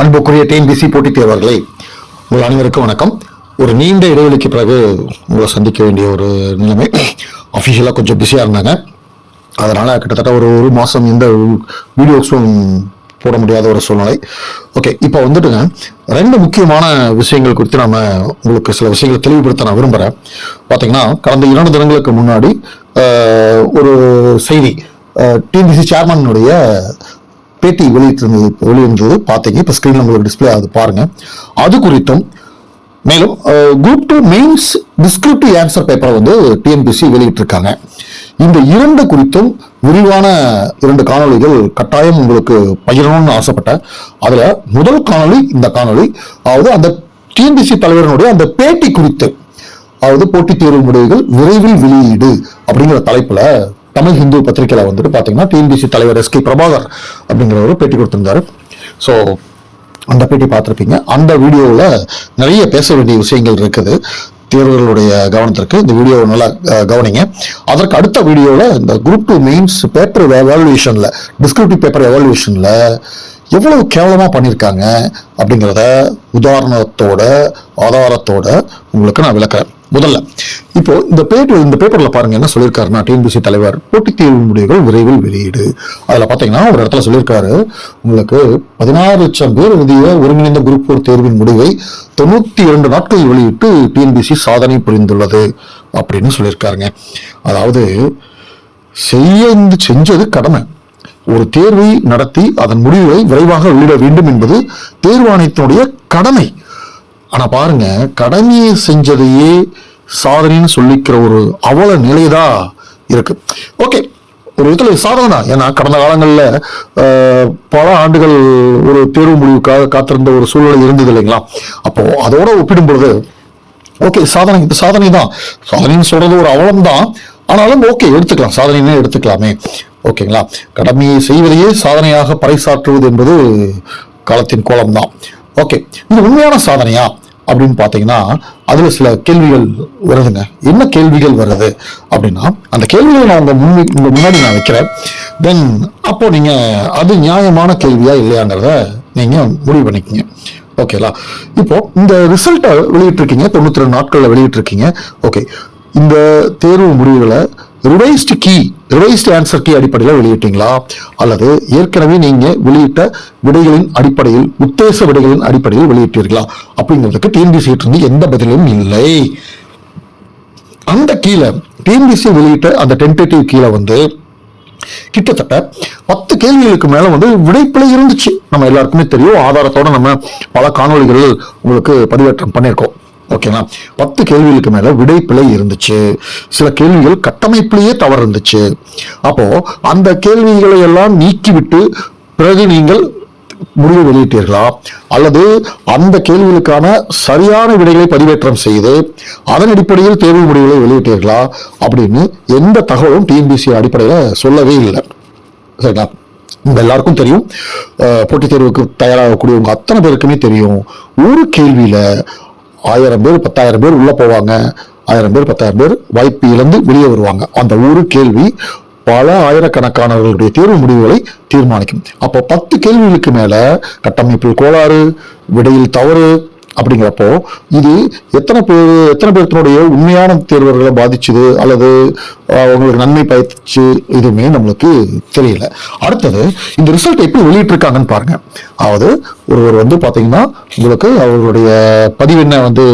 அன்புக்குரிய டிஎன்பிசி போட்டித் தேர்வர்களே உங்கள் அனைவருக்கும் வணக்கம். ஒரு நீண்ட இடைவெளிக்கு பிறகு உங்களை சந்திக்க வேண்டிய ஒரு நிலைமை. அஃபிஷியலாக கொஞ்சம் பிஸியாக இருந்தாங்க. அதனால் கிட்டத்தட்ட ஒரு ஒரு மாதம் எந்த வீடியோஸும் போட முடியாத ஒரு சூழ்நிலை. ஓகே இப்போ வந்துட்டுங்க. ரெண்டு முக்கியமான விஷயங்கள் குறித்து நம்ம உங்களுக்கு சில விஷயங்களை தெளிவுபடுத்த நான் விரும்புகிறேன் பார்த்தீங்கன்னா கடந்த இரண்டு தினங்களுக்கு முன்னாடி ஒரு செய்தி டிஎன்பிசி சேர்மனுடைய பேட்டி வெளியிட்டிருந்தது வெளியிருந்தது. பார்த்தீங்க. இப்போ ஸ்க்ரீனில் உங்களுக்கு டிஸ்பிளே ஆகுது. பாருங்கள் அது குறித்தும் மேலும் group two mains descriptive answer பேப்பரை வந்து டிஎன்பிசி வெளியிட்டிருக்காங்க. இந்த இரண்டு குறித்தும் விரிவான இரண்டு காணொளிகள் கட்டாயம் உங்களுக்கு பகிரணும்னு ஆசைப்பட்டேன். அதில் முதல் காணொளி இந்த காணொளி அதாவது அந்த டிஎன்பிசி தலைவரினுடைய அந்த பேட்டி குறித்து அதாவது போட்டித் தேர்வு முடிவுகள் விரைவில் வெளியீடு அப்படிங்கிற தலைப்பில் தமிழ் ஹிந்து பத்திரிகையில் வந்துட்டு பார்த்தீங்கன்னா டிஎன்பிசி தலைவர் எஸ் கே பிரபாகர் அப்படிங்கிறவர் பேட்டி கொடுத்துருந்தாரு. ஸோ அந்த பேட்டி பார்த்துருப்பீங்க. அந்த வீடியோவில் நிறைய பேச வேண்டிய விஷயங்கள் இருக்குது. தேர்வுகளுடைய கவனத்திற்கு இந்த வீடியோவை நல்லா கவனிங்க. அதற்கு அடுத்த வீடியோவில் இந்த குரூப் டூ மெயின்ஸ் பேப்பர் எவால்யூஷனில் டிஸ்கிரிப்டிவ் பேப்பர் எவால்யூஷனில் எவ்வளவு கேவலமாக பண்ணியிருக்காங்க அப்படிங்கிறத உதாரணத்தோட ஆதாரத்தோட உங்களுக்கு நான் விளக்குறேன். முதல்ல. இப்போ இந்த பேப்பர் இந்த பேப்பர்ல பாருங்க என்ன சொல்லியிருக்காருன்னா டிஎன்பிசி தலைவர் போட்டித் தேர்வு முடிவுகள் விரைவில் வெளியீடு. அதுல பாத்தீங்கன்னா ஒரு இடத்துல சொல்லியிருக்காரு உங்களுக்கு பதினாறு லட்சம் பேர் எழுதிய ஒருங்கிணைந்த குரூப் ஒரு தேர்வின் முடிவை தொண்ணூத்தி இரண்டு நாட்களில் வெளியிட்டு டிஎன்பிசி சாதனை புரிந்துள்ளது அப்படின்னு சொல்லியிருக்காருங்க அதாவது செய்ய செஞ்சது கடமை. ஒரு தேர்வை நடத்தி அதன் முடிவை விரைவாக வெளியிட வேண்டும் என்பது தேர்வாணையத்தினுடைய கடமை. ஆனால் பாருங்க கடமையை செஞ்சதையே சாதனைன்னு சொல்லிக்கிற ஒரு அவல நிலைதான் இருக்கு. ஓகே ஒரு விதத்தில் சாதனை தான் ஏன்னா கடந்த காலங்களில் பல ஆண்டுகள் ஒரு தேர்வு முடிவுக்காக காத்திருந்த ஒரு சூழ்நிலை இருந்தது இல்லைங்களா? அப்போ அதோட ஒப்பிடும் பொழுது ஓகே சாதனை இது சாதனை தான் சாதனைன்னு சொல்றது ஒரு அவலம் தான் ஆனாலும் ஓகே எடுத்துக்கலாம். சாதனைன்னு எடுத்துக்கலாமே. ஓகேங்களா? கடமையை செய்வதையே சாதனையாக பறைசாற்றுவது என்பது காலத்தின் கோலம் தான் ஓகே இது உண்மையான சாதனையா? அப்படின்னு பார்த்தீங்கன்னா அதில் சில கேள்விகள் வருதுங்க. என்ன கேள்விகள் வருது அப்படின்னா அந்த கேள்விகளை நான் உங்கள் முன் உங்கள் முன்னாடி நான் வைக்கிறேன். தென் அப்போது நீங்கள் அது நியாயமான கேள்வியா இல்லையாங்கிறத நீங்கள் முடிவு பண்ணிக்கிங்க. ஓகேலா இப்போ இந்த ரிசல்ட்டை வெளியிட்டிருக்கீங்க தொண்ணூற்றி ரெண்டு நாட்களில் வெளியிட்டிருக்கீங்க. ஓகே இந்த தேர்வு முடிவுகளை revised key revised answer key அடிப்படையில் வெளியிட்டீங்களா? அல்லது ஏற்கனவே நீங்கள் வெளியிட்ட விடைகளின் அடிப்படையில் உத்தேச விடைகளின் அடிப்படையில் வெளியிட்டீர்களா? அப்படிங்கிறதுக்கு டிஎன்பிசி இருந்து எந்த பதிலும் இல்லை. அந்த கீழே டிஎன்பிசி வெளியிட்ட அந்த டென்டேட்டிவ் கீழே வந்து கிட்டத்தட்ட பத்து கேள்விகளுக்கு மேல வந்து விடைப்பிழை இருந்துச்சு. நம்ம எல்லாருக்குமே தெரியும். ஆதாரத்தோட நம்ம பல காணொளிகள் உங்களுக்கு பதிவேற்றம் பண்ணியிருக்கோம். ஓகேங்களா பத்து கேள்விகளுக்கு மேலே விடைப்பிழை இருந்துச்சு. சில கேள்விகள் கட்டமைப்பிலேயே தவறு இருந்துச்சு அப்போ அந்த கேள்விகளை எல்லாம் நீக்கிவிட்டு பிறகு நீங்கள் முடிவு வெளியிட்டீர்களா? அல்லது அந்த கேள்விகளுக்கான சரியான விடைகளை பதிவேற்றம் செய்து அதன் அடிப்படையில் தேர்வு முடிவுகளை வெளியிட்டீர்களா? அப்படின்னு எந்த தகவலும் டிஎன்பிசி அடிப்படையில் சொல்லவே இல்லை. சரிங்களா? உங்க எல்லாருக்கும் தெரியும். போட்டித் தேர்வுக்கு தயாராகக்கூடியவங்க அத்தனை பேருக்குமே தெரியும். ஒரு கேள்வியில ஆயிரம் பேர் பத்தாயிரம் பேர் உள்ள போவாங்க. ஆயிரம் பேர் பத்தாயிரம் பேர் வாய்ப்பு இழந்து வெளியே வருவாங்க. அந்த ஒரு கேள்வி பல ஆயிரக்கணக்கானவர்களுடைய தேர்வு முடிவுகளை தீர்மானிக்கும். அப்போ பத்து கேள்விகளுக்கு மேல கட்டமைப்பில் கோளாறு விடையில் தவறு அப்படிங்கிறப்போ இது எத்தனை பேர் எத்தனை பேர்த்தினுடைய உண்மையான தேர்வர்களை பாதிச்சுது அல்லது அவங்களுக்கு நன்மை பயத்துச்சு எதுவுமே நம்மளுக்கு தெரியல. அடுத்தது இந்த ரிசல்ட் எப்படி வெளியிட்டிருக்காங்கன்னு பாருங்க. அதாவது ஒருவர் வந்து பார்த்தீங்கன்னா உங்களுக்கு அவர்களுடைய பதிவெண்ணை வந்து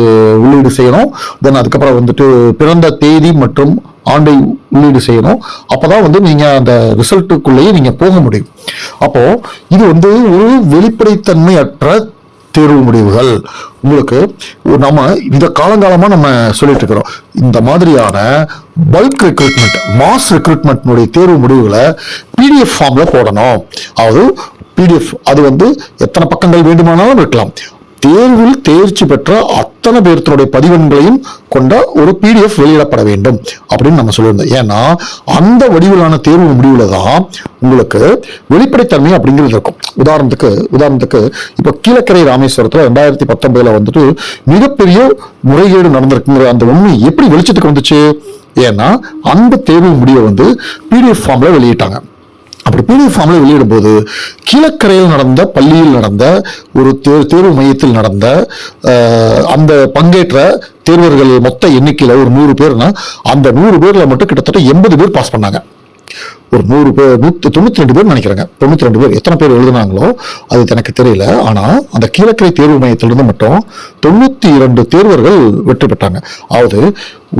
உள்ளீடு செய்யணும் தென் அதுக்கப்புறம் வந்துட்டு பிறந்த தேதி மற்றும் ஆண்டை உள்ளீடு செய்யணும். அப்பதான் வந்து நீங்கள் அந்த ரிசல்ட்டுக்குள்ளேயே நீங்கள் போக முடியும். அப்போது இது வந்து ஒரு வெளிப்படைத்தன்மையற்ற தேர்வு முடிவுகள் உங்களுக்கு நம்ம இந்த காலங்காலமாக நம்ம சொல்லிட்டு இருக்கிறோம். இந்த மாதிரியான பல்க் ரெக்ரூட்மெண்ட் மாஸ் ரெக்ரூட்மெண்ட்னுடைய தேர்வு முடிவுகளை பிடிஎஃப் ஃபார்மில் போடணும். அதாவது பிடிஎஃப் அது வந்து எத்தனை பக்கங்கள் வேண்டுமானாலும் இருக்கலாம். தேர்வில் தேர்ச்சி பெற்ற அத்தனை பேர்த்தினுடைய பதிவெண்களையும் கொண்ட ஒரு பிடிஎஃப் வெளியிடப்பட வேண்டும் அப்படின்னு நம்ம சொல்லியிருந்தோம். ஏன்னா அந்த வடிவிலான தேர்வு முடிவில் தான் உங்களுக்கு வெளிப்படைத்தன்மை அப்படிங்கிறது இருக்கும். உதாரணத்துக்கு உதாரணத்துக்கு இப்போ கீழக்கரை ராமேஸ்வரத்தில் ரெண்டாயிரத்தி பத்தொன்பதில் வந்துட்டு மிகப்பெரிய முறைகேடு நடந்திருக்குங்கிற அந்த உண்மை எப்படி வெளிச்சத்துக்கு வந்துச்சு? ஏன்னா அந்த தேர்வு முடிவை வந்து பிடிஎஃப் ஃபார்மில் வெளியிட்டாங்க. அப்படி பிடிஎஃப் ஃபார்மில் வெளியிடும் போது கீழக்கரையில் நடந்த பள்ளியில் நடந்த ஒரு தேர் தேர்வு மையத்தில் நடந்த அந்த பங்கேற்ற தேர்வர்கள் மொத்த எண்ணிக்கையில் ஒரு நூறு பேர்னா அந்த நூறு பேரில் மட்டும் கிட்டத்தட்ட எண்பது பேர் பாஸ் பண்ணாங்க. ஒரு நூறு பேர் நூத்தி தொண்ணூத்தி ரெண்டு பேர் நினைக்கிறேங்க. தொண்ணூத்தி ரெண்டு பேர் எத்தனை பேர் எழுதுனாங்களோ அது எனக்கு தெரியல. ஆனா அந்த கீழக்கரை தேர்வு மையத்திலிருந்து மட்டும் தொண்ணூத்தி இரண்டு தேர்வர்கள் வெற்றி பெற்றாங்க. அதாவது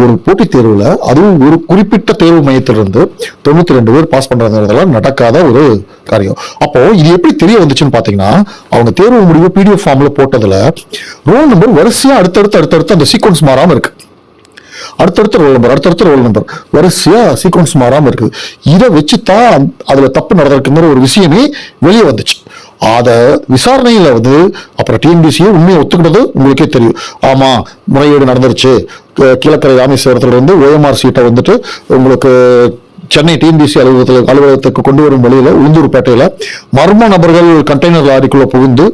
ஒரு போட்டித் தேர்வுல அதுவும் ஒரு குறிப்பிட்ட தேர்வு மையத்திலிருந்து தொண்ணூத்தி ரெண்டு பேர் பாஸ் பண்றதுலாம் நடக்காத ஒரு காரியம். அப்போ இது எப்படி தெரிய வந்துச்சுன்னு பாத்தீங்கன்னா அவங்க தேர்வு முடிவு பிடிஎஃப் ஃபார்ம்ல போட்டதுல ரோல் நம்பர் வரிசையா அடுத்தடுத்து அடுத்தடுத்து அந்த சீக்வன்ஸ் மாறாம இருக்கு. அடுத்தடுத்த ரோல் நம்பர் அடுத்தடுத்த ரோல் நம்பர் வரிசையா சீக்வன்ஸ் மாறாமல் இருக்குது. இதை வச்சு தான் அதில் தப்பு நடந்திருக்குங்கிற ஒரு விஷயமே வெளியே வந்துச்சு. அதை விசாரணையில் வந்து அப்புறம் டிஎன்பிசியை உண்மையை ஒத்துக்கிட்டது உங்களுக்கே தெரியும். ஆமாம் முறையீடு நடந்துருச்சு. கீழக்கரை ராமேஸ்வரத்துல இருந்து ஓஎம்ஆர் சீட்டை வந்துட்டு உங்களுக்கு சென்னை டிஎன்பிசி அலுவலகத்தில் அலுவலகத்துக்கு கொண்டு வரும் வழியில் உளுந்தூர்பேட்டையில் மர்ம நபர்கள் கண்டெய்னர் லாரிக்குள்ள புகுந்து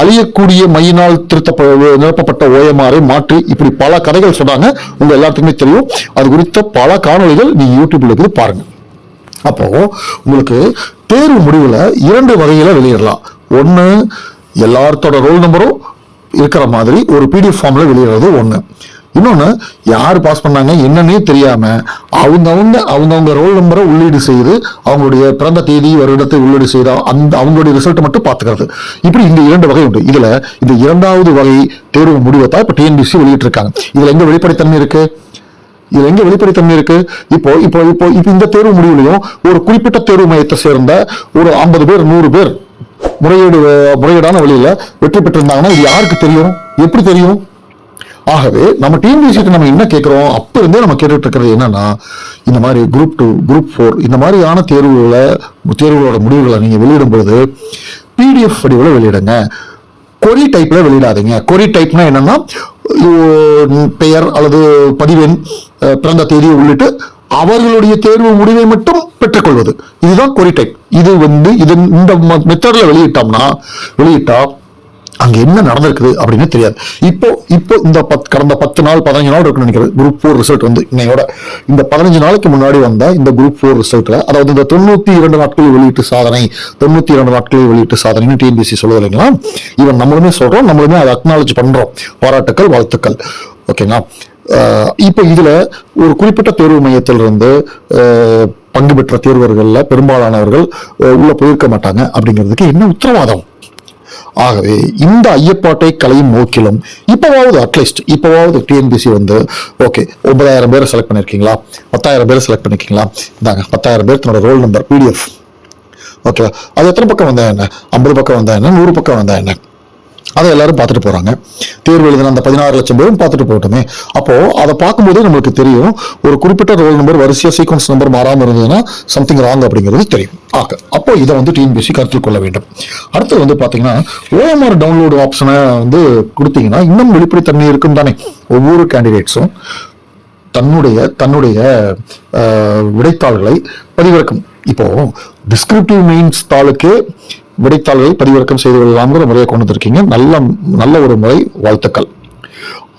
அழியக்கூடிய மையினால் திருத்த நிரப்பப்பட்ட ஓயமாரை மாற்றி இப்படி பல கதைகள் சொன்னாங்க. உங்க எல்லாத்துக்குமே தெரியும். அது குறித்த பல காணொளிகள் நீ யூடியூப்ல இருக்குது பாருங்க. அப்போ உங்களுக்கு தேர்வு முடிவில் இரண்டு வகையில் வெளியிடலாம். ஒன்று எல்லார்த்தோட ரோல் நம்பரும் இருக்கிற மாதிரி ஒரு பிடிஎஃப் ஃபார்மில் வெளியிடுறது ஒன்று இன்னொன்னு யார் பாஸ் பண்ணாங்க என்னன்னே தெரியாம அவங்கவங்க அவங்கவங்க ரோல் நம்பரை உள்ளீடு செய்து அவங்களுடைய பிறந்த தேதி வருடத்தை உள்ளீடு செய்து அந்த அவங்களுடைய ரிசல்ட்டை மட்டும் பார்த்துக்கிறது. இப்படி இந்த இரண்டு வகை உண்டு. இதுல இந்த இரண்டாவது வகை தேர்வு முடிவை தான் இப்போ டிஎன்பிசி வெளியிட்டிருக்காங்க. இதுல எங்கே வெளிப்படைத்தன்மை இருக்கு? இதுல எங்க வெளிப்படைத்தன்மை இருக்கு? இப்போ இப்போ இப்போ இப்போ இந்த தேர்வு முடிவுலையும் ஒரு குறிப்பிட்ட தேர்வு மையத்தை சேர்ந்த ஒரு ஐம்பது பேர் நூறு பேர் முறையீடு முறையீடான வழியில வெற்றி பெற்றிருந்தாங்கன்னா இது யாருக்கு தெரியும்? எப்படி தெரியும்? ஆகவே நம்ம டிஎன்பிசிக்கு நம்ம என்ன கேட்குறோம் அப்போ இருந்தே நம்ம கேட்டுட்டு இருக்கிறது என்னன்னா இந்த மாதிரி குரூப் டூ குரூப் ஃபோர் இந்த மாதிரியான தேர்வுகளை தேர்வுகளோட முடிவுகளை நீங்கள் வெளியிடும் பொழுது பிடிஎஃப் வடிவில் வெளியிடுங்க. கொரி டைப்பில் வெளியிடாதீங்க. கொரி டைப்னா என்னன்னா பெயர் அல்லது பதிவெண் பிறந்த தேதியை உள்ளிட்டு அவர்களுடைய தேர்வு முடிவை மட்டும் பெற்றுக்கொள்வது. இதுதான் கொரி டைப் இது வந்து இது இந்த மெத்தடில் வெளியிட்டோம்னா வெளியிட்டா அங்க என்ன நடந்திருக்குது அப்படின்னு தெரியாது. இப்போ இப்போ இந்த பத் கடந்த பத்து நாள் பதினஞ்சு நாள் இருக்குன்னு நினைக்கிறது குரூப் ஃபோர் ரிசல்ட் வந்து இன்னையோட. இந்த பதினஞ்சு நாளைக்கு முன்னாடி வந்த இந்த குரூப் ஃபோர் ரிசல்ட்ல அதாவது இந்த தொண்ணூத்தி இரண்டு நாட்களில் வெளியிட்டு சாதனை தொண்ணூத்தி இரண்டு நாட்களில் வெளியிட்டு சாதனைன்னு டிஎன்பிசி சொல்லுவது இல்லைங்களா? இவன் நம்மளுமே சொல்றோம் நம்மளுமே அதை அக்னாலஜ் பண்றோம். பாராட்டுக்கள் வாழ்த்துக்கள். ஓகேங்களா இப்போ இதுல ஒரு குறிப்பிட்ட தேர்வு மையத்திலிருந்து பங்கு பெற்ற தேர்வர்களில் பெரும்பாலானவர்கள் உள்ளே உள்ள போயிருக்க மாட்டாங்க அப்படிங்கிறதுக்கு என்ன உத்தரவாதம்? ஆகவே இந்த ஐயப்பாட்டை கலையும் நோக்கிலும் இப்போவாவது அட்லீஸ்ட் இப்போவாவது டிஎன்பிசி வந்து ஓகே ஒன்பதாயிரம் பேரை செலக்ட் பண்ணியிருக்கீங்களா பத்தாயிரம் பேரை செலக்ட் பண்ணியிருக்கீங்களா இந்தாங்க பத்தாயிரம் பேர் தன்னோட ரோல் நம்பர் பிடிஎஃப் ஓகேவா அது எத்தனை பக்கம் வந்தா என்ன? ஐம்பது பக்கம் வந்தா என்ன? நூறு பக்கம் வந்தா என்ன? அதை எல்லாரும் பார்த்துட்டு போகிறாங்க தேர்வு எழுதின அந்த பதினாறு லட்சம் பேரும் பார்த்துட்டு போகட்டுமே. அப்போது அதை பார்க்கும்போதே நம்மளுக்கு தெரியும் ஒரு குறிப்பிட்ட ரோல் நம்பர் வரிசையாக சீக்வன்ஸ் நம்பர் மாறாமல் இருந்ததுன்னா சம்திங் ராங் அப்படிங்கிறது தெரியும். ஆக அப்போ இதை வந்து டிஎன்பிசி கருத்தில் கொள்ள வேண்டும். அடுத்தது வந்து பார்த்தீங்கன்னா ஓஎம்ஆர் டவுன்லோடு ஆப்ஷனை வந்து கொடுத்தீங்கன்னா இன்னும் வெளிப்படைத்தன்மை இருக்கும் தானே. ஒவ்வொரு கேண்டிடேட்ஸும் தன்னுடைய தன்னுடைய விடைத்தாள்களை பதிவிறக்கும். இப்போ டிஸ்கிரிப்டிவ் மெயின்ஸ் தாளுக்கே விடைத்தாள்களை பதிவிறக்கம் செய்து கொள்ளலாம்ங்கிற முறையை கொண்டு வந்திருக்கீங்க. நல்ல நல்ல ஒரு முறை வாழ்த்துக்கள்.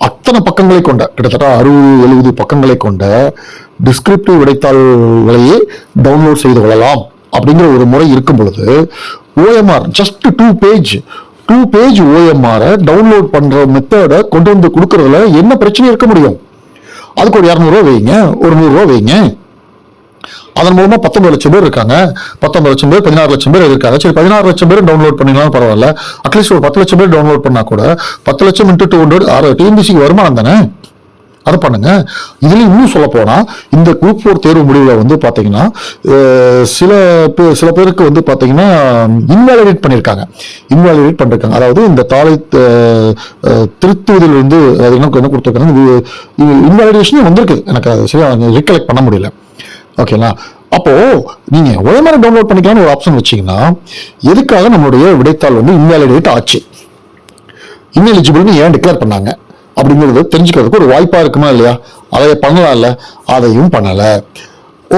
அத்தனை பக்கங்களை கொண்ட கிட்டத்தட்ட அறுபது எழுபது பக்கங்களை கொண்ட டிஸ்கிரிப்டிவ் விடைத்தாள்களையே டவுன்லோட் செய்து கொள்ளலாம் அப்படிங்கிற ஒரு முறை இருக்கும் பொழுது OMR just two page two page ஓஎம்ஆரை download பண்ணுற மெத்தடை கொண்டு வந்து கொடுக்கறதுல என்ன பிரச்சனை இருக்க முடியும்? அதுக்கு ஒரு இரநூறுவா வைங்க ஒரு நூறுரூவா வைங்க. அதன் மூலமா பத்தொன்பது லட்சம் பேர் இருக்காங்க. பத்தொன்பது லட்சம் பேர் பதினாறு லட்சம் பேர் இருக்காங்க. சரி பதினாறு லட்சம் பேர் டவுன்லோட் பண்ணிக்கலாம் பரவாயில்ல. அட்லீஸ்ட் ஒரு பத்து லட்சம் பேர் டவுன்லோட் பண்ணா கூட பத்து லட்சம் இன்ட்டு டூ ஹண்ட்ரட் ஆறு டிஎன்பிசிக்கு வருமானம் தானே? அதை பண்ணுங்க. இதுல இன்னும் சொல்ல போனா இந்த குரூப் ஃபோர் தேர்வு முடிவுல வந்து பாத்தீங்கன்னா சில பேர் சில பேருக்கு வந்து பாத்தீங்கன்னா இன்வாலிடேட் பண்ணியிருக்காங்க இன்வாலிடேட் பண்ணிருக்காங்க. அதாவது இந்த தாலை திருத்துவதில் வந்து அது என்ன கொடுத்துருக்காங்க இது வந்திருக்கு. எனக்கு சரியா ரீகலெக்ட் பண்ண முடியல. ஓகேங்களா அப்போ நீங்க ஒயமரை டவுன்லோட் பண்ணிக்கலாம்னு ஒரு ஆப்ஷன் வச்சீங்கன்னா எதுக்காக நம்மளுடைய விடைத்தாள் வந்து இன்வாலிடேட் ஆச்சு? இன்எலிஜிபிள்னு ஏன் டிக்ளேர் பண்ணாங்க? அப்படிங்கிறது தெரிஞ்சுக்கிறதுக்கு ஒரு வாய்ப்பாக இருக்குமா இல்லையா? அதை பண்ணலாம்ல. அதையும் பண்ணலை.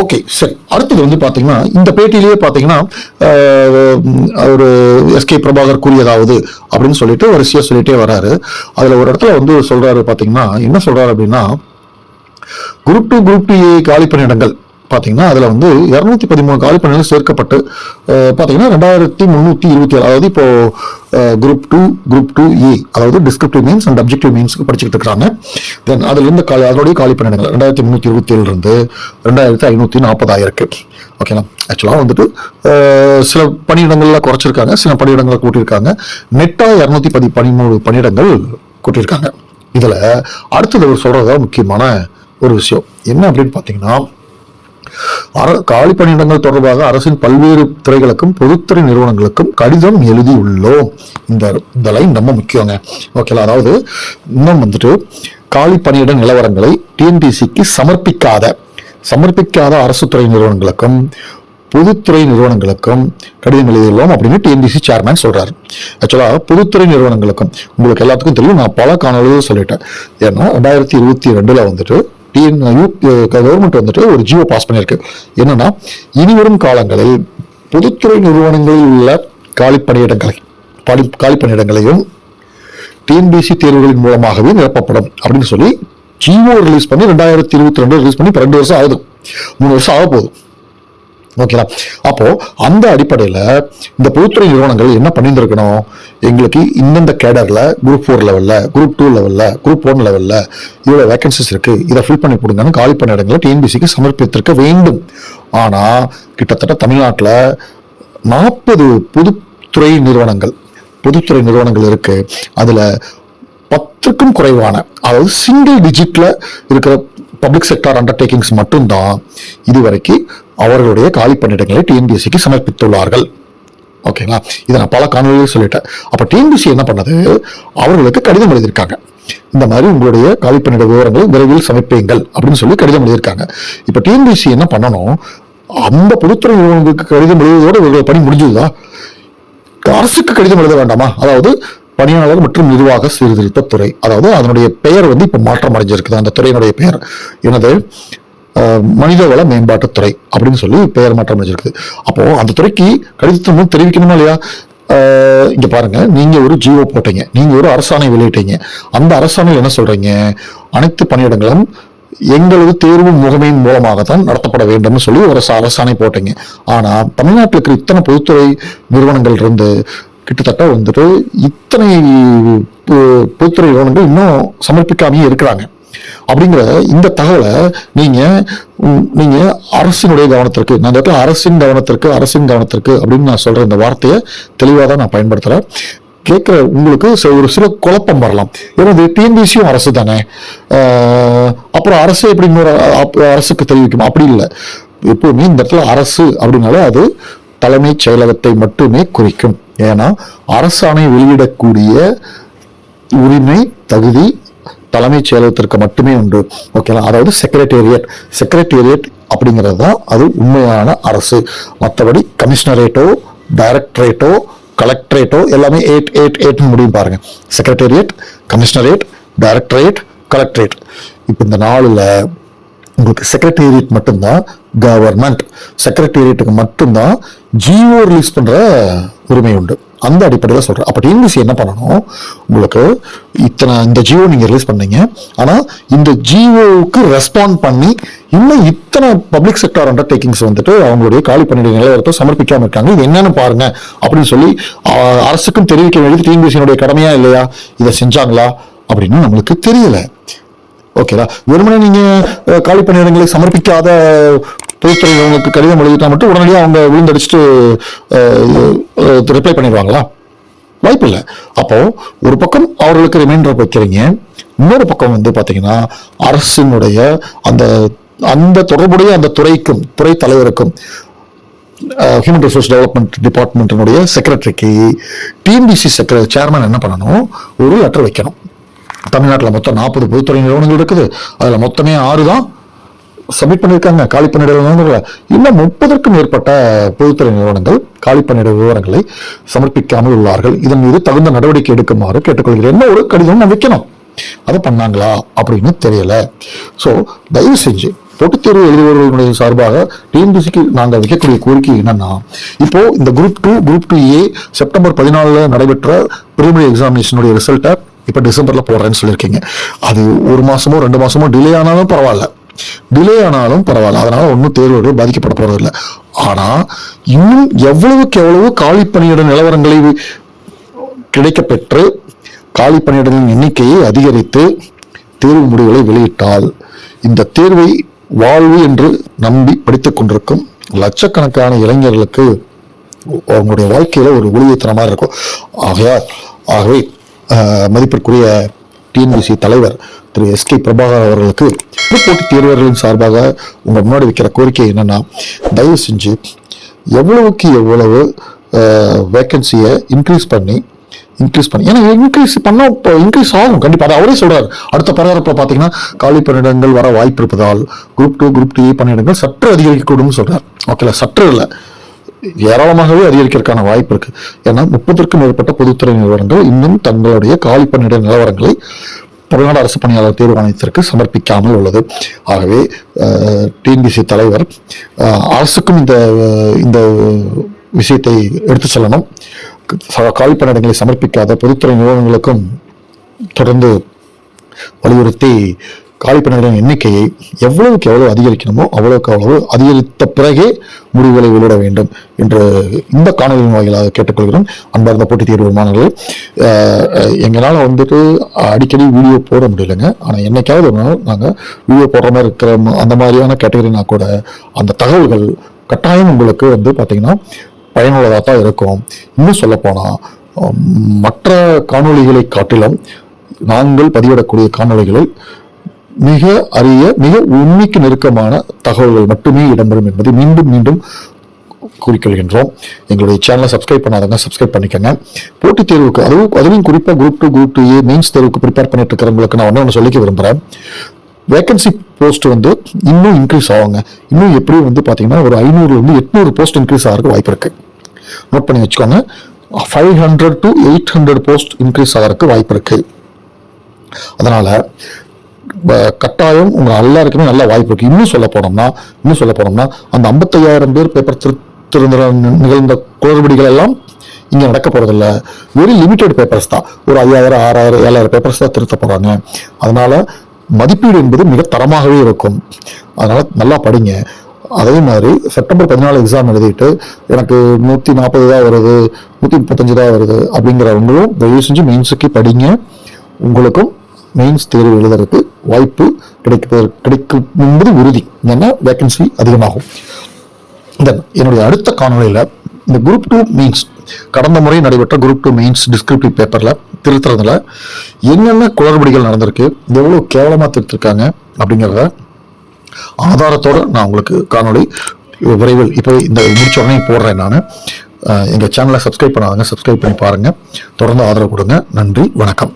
ஓகே சரி. அடுத்தது வந்து பார்த்தீங்கன்னா இந்த பேட்டியிலேயே பார்த்தீங்கன்னா ஒரு எஸ்கே பிரபாகர் கூறியதாவது அப்படின்னு சொல்லிட்டு வரிசையாக சொல்லிட்டே வராரு. அதில் ஒரு இடத்துல வந்து சொல்கிறாரு பார்த்தீங்கன்னா என்ன சொல்கிறாரு அப்படின்னா குரூப் டூ குரூப் டூ காலி பணியிடங்கள். பார்த்தீங்கன்னா அதில் வந்து இரநூத்தி பதிமூணு காலி பணிகள் சேர்க்கப்பட்டு பார்த்தீங்கன்னா ரெண்டாயிரத்தி முந்நூற்றி இருபத்தி ஏழு அதாவது இப்போ group two group two A அதாவது டிஸ்கிரிப்டிவ் மீன்ஸ் அண்ட் அப்ஜெக்டிவ் மீன்ஸ்க்கு படிச்சுட்டு இருக்கிறாங்க தென் அதுலேருந்து காலி அதனுடைய காலி பணியிடங்கள் ரெண்டாயிரத்தி முந்நூற்றி இருபத்தி ஏழுலேருந்து ரெண்டாயிரத்தி ஐநூற்றி நாற்பதாயிருக்கு ஓகேங்களா ஆக்சுவலாக வந்துட்டு சில பணியிடங்களில் குறைச்சிருக்காங்க சில பணியிடங்களை கூட்டியிருக்காங்க. நெட்டாக இரநூத்தி பதி பதிமூணு பணியிடங்கள் கூட்டியிருக்காங்க. இதில் அடுத்தது அவர் சொல்கிறதா முக்கியமான ஒரு விஷயம். என்ன அப்படின்னு பார்த்தீங்கன்னா காலி பணியிடங்கள் தொடர்பாக அரசின் பல்வேறு துறைகளுக்கும் பொதுத்துறை நிறுவனங்களுக்கும் கடிதம் எழுதியுள்ளோம். இந்த இந்த லைன் ரொம்ப முக்கியங்க. ஓகேங்களா அதாவது இன்னும் வந்துட்டு காலி பணியிட நிலவரங்களை டிஎன்பிசிக்கு சமர்ப்பிக்காத சமர்ப்பிக்காத அரசு துறை நிறுவனங்களுக்கும் பொதுத்துறை நிறுவனங்களுக்கும் கடிதம் எழுதியுள்ளோம் அப்படின்னு டிஎன்பிசி சேர்மேன் சொல்றாரு. ஆக்சுவலா பொதுத்துறை நிறுவனங்களுக்கும் உங்களுக்கு எல்லாத்துக்கும் தெரியும் நான் பல காணொலியும் சொல்லிட்டேன். ஏன்னா ரெண்டாயிரத்தி இருபத்தி ரெண்டுல வந்துட்டு டிஎன் கவர்மெண்ட் வந்துட்டு ஒரு ஜியோ பாஸ் பண்ணியிருக்கு. என்னன்னா இனிவரும் காலங்களில் பொதுத்துறை நிறுவனங்களில் உள்ள காலி பணியிடங்களை பணி காலி பணியிடங்களையும் டிஎன்பிசி தேர்வுகளின் மூலமாகவே நிரப்பப்படும் அப்படின்னு சொல்லி ஜியோ ரிலீஸ் பண்ணி ரெண்டாயிரத்தி இருபத்தி ரெண்டு ரிலீஸ் பண்ணி இப்போ ரெண்டு வருஷம் ஆகுது. மூணு வருஷம் ஆக போகுது. ஓகேங்களா அப்போ அந்த அடிப்படையில் இந்த பொதுத்துறை நிறுவனங்கள் என்ன பண்ணியிருந்திருக்கணும் எங்களுக்கு இந்தந்த கேடரில் குரூப் ஃபோர் லெவலில் குரூப் டூ லெவலில் குரூப் ஒன் லெவலில் இவ்வளோ வேகன்சிஸ் இருக்குது இதை ஃபில் பண்ணி கொடுங்கன்னு காலி பண்ண இடங்களை டிஎன்பிசிக்கு சமர்ப்பித்திருக்க வேண்டும். ஆனால் கிட்டத்தட்ட தமிழ்நாட்டில் நாற்பது பொதுத்துறை நிறுவனங்கள் பொதுத்துறை நிறுவனங்கள் இருக்குது அதில் பத்துக்கும் குறைவான அதாவது சிங்கிள் டிஜிட்டில் இருக்கிற பப்ளிக் செக்டார் அண்டர்டேக்கிங்ஸ் மட்டும்தான் இதுவரைக்கு அவர்களுடைய காலி பணியிடங்களை டிஎன்பிஎஸ்சிக்கு சமர்ப்பித்துள்ளார்கள். ஓகேங்களா? இதை நான் பல காணொலிகள் சொல்லிட்டேன். அப்போ டிஎன்பிசி என்ன பண்ணது? அவர்களுக்கு கடிதம் எழுதியிருக்காங்க. இந்த மாதிரி உங்களுடைய காலி பணியிட விவரங்களை விரைவில் சமர்ப்பியுங்கள் அப்படின்னு சொல்லி கடிதம் எழுதியிருக்காங்க. இப்ப டிஎன்பிசி என்ன பண்ணணும்? அந்த பொதுத்துறை நிறுவனங்களுக்கு கடிதம் எழுதுவதோடு இவர்கள் பணி முடிஞ்சதுதான் அரசுக்கு கடிதம் எழுத வேண்டாமா? அதாவது பணியாளர் மற்றும் நிர்வாக சீர்திருத்த துறை. அதாவது அதனுடைய பெயர் வந்து இப்போ மாற்றம் அடைஞ்சிருக்குது. அந்த துறையினுடைய பெயர் எனது மனிதவள மேம்பாட்டுத்துறை அப்படின்னு சொல்லி பெயர் மாற்றம் அடைஞ்சிருக்குது. அப்போ அந்த துறைக்கு கடிதத்தை தெரிவிக்கணுமா இல்லையா? இங்க பாருங்க. நீங்க ஒரு ஜியோ போட்டீங்க. நீங்க ஒரு அரசாணை வெளியிட்டீங்க. அந்த அரசாணையில் என்ன சொல்றீங்க? அனைத்து பணியிடங்களும் எங்களது தேர்வு முகமையின் மூலமாகத்தான் நடத்தப்பட வேண்டும்னு சொல்லி ஒரு அரசாணை போட்டீங்க. ஆனா தமிழ்நாட்டில் இருக்கிற இத்தனை பொதுத்துறை நிறுவனங்கள் இருந்து கிட்டத்தட்ட வந்துட்டு இத்தனை பொ- பொதுத்துறை நிறுவனங்கள் இன்னும் சமர்ப்பிக்காமையே இருக்கிறாங்க. அப்படிங்கிற இந்த தகவலை நீங்கள் நீங்கள் அரசினுடைய கவனத்திற்கு நான் இந்த இடத்துல அரசின் கவனத்திற்கு அரசின் கவனத்திற்கு அப்படின்னு நான் சொல்கிற இந்த வார்த்தையை தெளிவாக தான் நான் பயன்படுத்துகிறேன் கேட்குற உங்களுக்கு சில- ஒரு சில குழப்பம் வரலாம். ஏன்னா இது டிஎன்பிசியும் அரசு தானே. அப்புறம் அரசு எப்படி இன்னொரு அரசுக்கு தெரிவிக்கும்? அப்படி இல்லை. எப்பவுமே இந்த இடத்துல அரசு அப்படின்னாலே அது தலைமைச் செயலகத்தை மட்டுமே குறிக்கும். ஏன்னா அரசாணை வெளியிடக்கூடிய உரிமை தகுதி தலைமைச் செயலகத்திற்கு மட்டுமே உண்டு. ஓகேங்களா அதாவது செக்ரட்டேரியட் செக்ரட்டேரியட் அப்படிங்கிறது தான் அது உண்மையான அரசு. மற்றபடி கமிஷனரேட்டோ டைரக்டரேட்டோ கலெக்டரேட்டோ எல்லாமே எயிட் எயிட் எயிட்னு முடியும் பாருங்க. செக்ரட்டேரியட் கமிஷனரேட் டைரக்டரேட் கலெக்டரேட் இப்போ இந்த நாளில் உங்களுக்கு செக்ரட்டேரியட் மட்டும்தான் கவர்மெண்ட் செக்ரட்டேரியட்டுக்கு மட்டும்தான் ஜிஓ ரிலீஸ் பண்ணுற உரிமை உண்டு. அந்த அடிப்படையில் சொல்கிறேன் அப்போ டிஎன்பிசி என்ன பண்ணணும்? உங்களுக்கு இத்தனை இந்த ஜியோ நீங்கள் ரிலீஸ் பண்ணீங்க. ஆனால் இந்த ஜியோவுக்கு ரெஸ்பாண்ட் பண்ணி இன்னும் இத்தனை பப்ளிக் செக்டார் அண்டர்டேக்கிங்ஸ் வந்துட்டு அவங்களுடைய காலி பணியிட நிலவரத்தை சமர்ப்பிக்காமல் இருக்காங்க. இது என்னன்னு பாருங்க. அப்படின்னு சொல்லி அரசுக்கும் தெரிவிக்க வேண்டியது டிஎன்பிசியினுடைய கடமையா இல்லையா? இதை செஞ்சாங்களா? அப்படின்னு நம்மளுக்கு தெரியல. ஓகேவா வெறுமனே நீங்க காலி பணியிடங்களுக்கு சமர்ப்பிக்காத பொதுத்துறை உங்களுக்கு கடிதம் எழுதிட்டா மட்டும் உடனடியாக அவங்க விழுந்தடிச்சுட்டு ரிப்ளை பண்ணிடுவாங்களா? வாய்ப்பு இல்லை. அப்போ ஒரு பக்கம் அவர்களுக்கு ரிமைண்டர் வைக்கிறீங்க. இன்னொரு பக்கம் வந்து பார்த்தீங்கன்னா அரசினுடைய அந்த அந்த தொடர்புடைய அந்த துறைக்கும் துறை தலைவருக்கும் ஹியூமன் ரிசோர்ஸ் டெவலப்மெண்ட் டிபார்ட்மெண்ட்டினுடைய செக்ரட்டரிக்கு டிஎன்பிசி செக்ர சேர்மன் என்ன பண்ணணும்? ஒரு லெட்டர் வைக்கணும். தமிழ்நாட்டில் மொத்தம் நாற்பது பொதுத்துறை நிறுவனங்கள் இருக்குது. அதில் மொத்தமே ஆறு தான் சப்மிட் பண்ணியிருக்காங்க காலி பணியிட நிறுவனங்களை இன்னும் முப்பதற்கும் மேற்பட்ட பொதுத்துறை நிறுவனங்கள் காலி பணியிட விவரங்களை சமர்ப்பிக்காமல் உள்ளார்கள். இதன் மீது தகுந்த நடவடிக்கை எடுக்குமாறு கேட்டுக்கொள்கிறேன். என்ன ஒரு கடிதம் நான் வைக்கணும்? அதை பண்ணாங்களா? அப்படின்னு தெரியல. ஸோ தயவு செஞ்சு போட்டித் தேர்வு எழுதுபவர்களுடைய சார்பாக டிஎன்பிசிக்கு நாங்கள் வைக்கக்கூடிய கோரிக்கை என்னன்னா இப்போ இந்த group two group two A September பதினாலில் நடைபெற்ற பிரிமினரி எக்ஸாமினேஷனுடைய ரிசல்ட்டை இப்போ டிசம்பரில் போடுறேன்னு சொல்லியிருக்கீங்க. அது ஒரு மாதமோ ரெண்டு மாதமோ டிலே ஆனாலும் பரவாயில்ல. டிலே ஆனாலும் பரவாயில்ல. அதனால் ஒன்றும் தேர்வுகள் பாதிக்கப்பட போகிறது இல்லை. ஆனால் இன்னும் எவ்வளவுக்கு எவ்வளவு காலி பணியிட நிலவரங்களை கிடைக்கப்பெற்று காலி பணியிடங்களின் எண்ணிக்கையை அதிகரித்து தேர்வு முடிவுகளை வெளியிட்டால் இந்த தேர்வை வாழ்வு என்று நம்பி படித்துக் கொண்டிருக்கும் லட்சக்கணக்கான இளைஞர்களுக்கு அவங்களுடைய வாழ்க்கையில ஒரு ஒளியத்தனமாக இருக்கும். ஆகையா ஆகவே மதிப்பிற்குரிய டிஎன்பிசி தலைவர் திரு எஸ் கே பிரபாகர் அவர்களுக்கு போட்டி தேர்வர்களின் சார்பாக உங்கள் முன்னாடி வைக்கிற கோரிக்கை என்னென்னா தயவு செஞ்சு எவ்வளவுக்கு எவ்வளவு வேக்கன்சியை இன்க்ரீஸ் பண்ணி இன்க்ரீஸ் பண்ணி ஏன்னா இன்க்ரீஸ் பண்ணால் இப்போ இன்க்ரீஸ் ஆகும் கண்டிப்பாக அவரே சொல்கிறார் அடுத்த பரபரப்பில் பார்த்தீங்கன்னா காலி பணியிடங்கள் வர வாய்ப்பு இருப்பதால் குரூப் டூ குரூப் டி பணியிடங்கள் சற்று அதிகரிக்கக்கூடும் சொல்கிறார் ஓகேல சற்று இல்லை. ஏராளமாகவே அதிகரிக்கிறதுக்கான வாய்ப்பு இருக்கு. ஏன்னா முப்பதற்கும் மேற்பட்ட பொதுத்துறை நிறுவனங்கள் இன்னும் தங்களுடைய காலி பணியிட நிலவரங்களை தமிழ்நாடு அரசு பணியாளர் தேர்வு ஆணையத்திற்கு சமர்ப்பிக்காமல் உள்ளது. ஆகவே டிஎன்பிசி தலைவர் அரசுக்கும் இந்த இந்த விஷயத்தை எடுத்து செல்லணும். ச- காலி பணியிடங்களை சமர்ப்பிக்காத பொதுத்துறை நிறுவனங்களுக்கும் தொடர்ந்து வலியுறுத்தி காலி பணியிடங்களின் எண்ணிக்கையை எவ்வளவுக்கு எவ்வளவு அதிகரிக்கணுமோ அவ்வளவுக்கு அவ்வளவு அதிகரித்த பிறகே முடிவுகளை வெளியிட வேண்டும் என்று இந்த காணொலியின் வாயிலாக கேட்டுக்கொள்கிறோம். அன்பார்ந்த போட்டித் தேர்வு மாணவர்களே எங்களால் வந்துட்டு அடிக்கடி வீடியோ போட முடியலைங்க. ஆனால் என்னைக்காவது ஒரு நாள் நாங்கள் வீடியோ போடுற மாதிரி இருக்கிற அந்த மாதிரியான கேட்டகரினா கூட அந்த தகவல்கள் கட்டாயம் உங்களுக்கு வந்து பார்த்தீங்கன்னா பயனுள்ளதாக தான் இருக்கும். இன்னும் சொல்லப்போனால் மற்ற காணொளிகளை காட்டிலும் நாங்கள் பதிவிடக்கூடிய காணொலிகளில் மிக அரிய மிக உண்மைக்கு நெருக்கமான தகவல்கள் மட்டுமே இடம்பெறும் என்பதை மீண்டும் மீண்டும் குறிக்கொள்கின்றோம். எங்களுடைய சேனலை சப்ஸ்கிரைப் பண்ணாதவங்க சப்ஸ்கிரைப் பண்ணிக்கோங்க. போட்டித் தேர்வுக்கு அதுவும் அதுவும் குறிப்பாக group two group two A mains தேர்வுக்கு ப்ரிப்பேர் பண்ணிட்டு இருக்கிறவங்களுக்கு நான் ஒன்று ஒன்று சொல்லிக்க விரும்புகிறேன் வேக்கன்சி போஸ்ட் வந்து இன்னும் இன்க்ரீஸ் ஆகுங்க. இன்னும் எப்படியும் வந்து பார்த்தீங்கன்னா ஒரு ஐநூறுலேருந்து எட்நூறு போஸ்ட் இன்க்ரீஸ் ஆகிறதுக்கு வாய்ப்பு இருக்குது நோட் பண்ணி வச்சுக்கோங்க. Five hundred to eight hundred post increase ஆகிறதுக்கு வாய்ப்பு இருக்குது அதனால் கட்டாயம் உங்கள் எல்லாருக்குமே நல்ல வாய்ப்பு இருக்குது இன்னும் சொல்ல போனோம்னா இன்னும் சொல்ல போனோம்னா அந்த ஐம்பத்தையாயிரம் பேர் பேப்பர் திருத்திருந்த நிகழ்ந்த குளறுபடிகள் எல்லாம் இங்கே நடக்க போகிறதில்ல வெரி லிமிடெட் பேப்பர்ஸ் தான். ஒரு ஐயாயிரம் ஆறாயிரம் ஏழாயிரம் பேப்பர்ஸ் தான் திருத்த போகிறாங்க அதனால் மதிப்பீடு என்பது மிக தரமாகவே இருக்கும். அதனால் நல்லா படிங்க. அதே மாதிரி செப்டம்பர் பதினாலு எக்ஸாம் எழுதிட்டு எனக்கு நூற்றி நாற்பது தான் வருது நூற்றி முப்பத்தஞ்சு தான் வருது அப்படிங்கிறவங்களும் தயவு செஞ்சு மெயின்ஸுக்கு படிங்க. உங்களுக்கும் மெயின்ஸ் தேர்வு எழுதுறதுக்கு வாய்ப்பு கிடைப்பது கிடைக்கும் என்பது உறுதி. ஏன்னா வேக்கன்சி அதிகமாகும். தென் என்னுடைய அடுத்த காணொளியில் இந்த குரூப் டூ மெயின்ஸ் கடந்த முறை நடைபெற்ற குரூப் டூ மெயின்ஸ் டிஸ்கிரிப்டிவ் பேப்பரில் திருத்துறதுல என்னென்ன குளறுபடிகள் நடந்திருக்கு எவ்வளோ கேவலமாக திருத்திருக்காங்க அப்படிங்கிறத ஆதாரத்தோட நான் உங்களுக்கு காணொளி விரைவில் இப்போ இந்த முடிச்ச உடனே போடுறேன் நான். எங்கள் சேனலை சப்ஸ்கிரைப் பண்ணாதங்க சப்ஸ்கிரைப் பண்ணி பாருங்கள் தொடர்ந்து ஆதரவு கொடுங்க. நன்றி வணக்கம்.